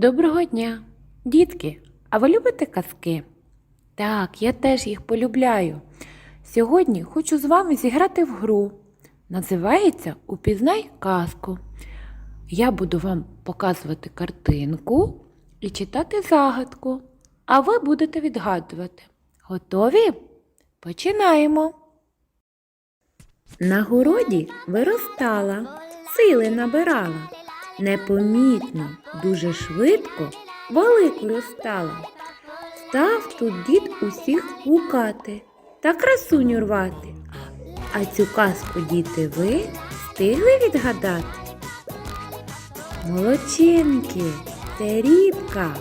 Доброго дня, дітки! А ви любите казки? Так, я теж їх полюбляю. Сьогодні хочу з вами зіграти в гру. Називається Упізнай казку. Я буду вам показувати картинку і читати загадку, а ви будете відгадувати. Готові? Починаємо. На городі виростала, сили набирала. Непомітно, дуже швидко великою стала. Став тут дід усіх гукати та красуню рвати. А цю казку, діти, ви встигли відгадати? Молодчинки, це рібка.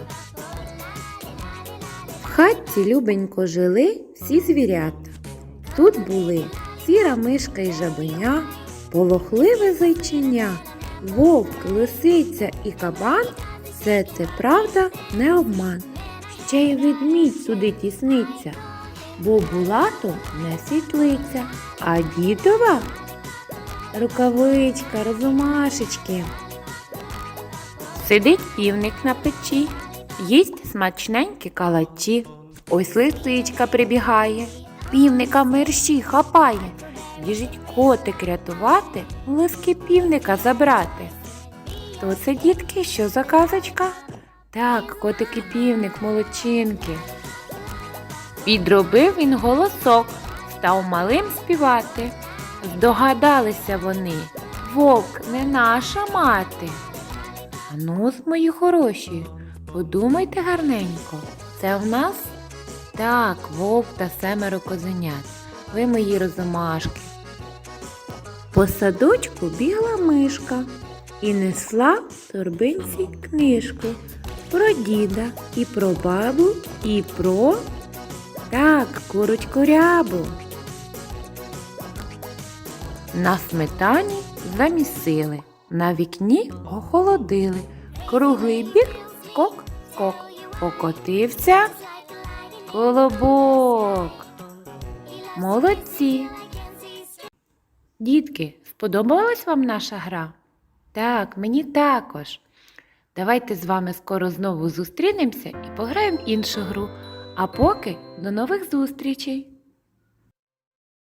В хатці любенько жили всі звірята. Тут були сіра мишка і жабеня, полохливе зайчиня, вовк, лисиця і кабан все це правда не обман. Ще й ведмідь туди тісниться, бо була то не світлиця, а дідова рукавичка, розумашечки. Сидить півник на печі, їсть смачненькі калачі. Ось лисичка прибігає, півника мерщі хапає. Біжить котик рятувати, лиски півника забрати. То це, дітки, що за казочка? Так, котик і півник, молодчинки. Підробив він голосок, став малим співати. Здогадалися вони, вовк не наша мати. Ану, мої хороші, подумайте гарненько, це в нас? Так, вовк та семеро козенят. Ви мої розумашки. По садочку бігла мишка і несла в торбинці книжку про діда і про бабу, і про так, курочку рябу. На сметані замісили, на вікні охолодили. Круглий бік скок, скок. Покотився колобок. Молодці. Дітки, сподобалась вам наша гра? Так, мені також. Давайте з вами скоро знову зустрінемося і пограємо іншу гру. А поки до нових зустрічей!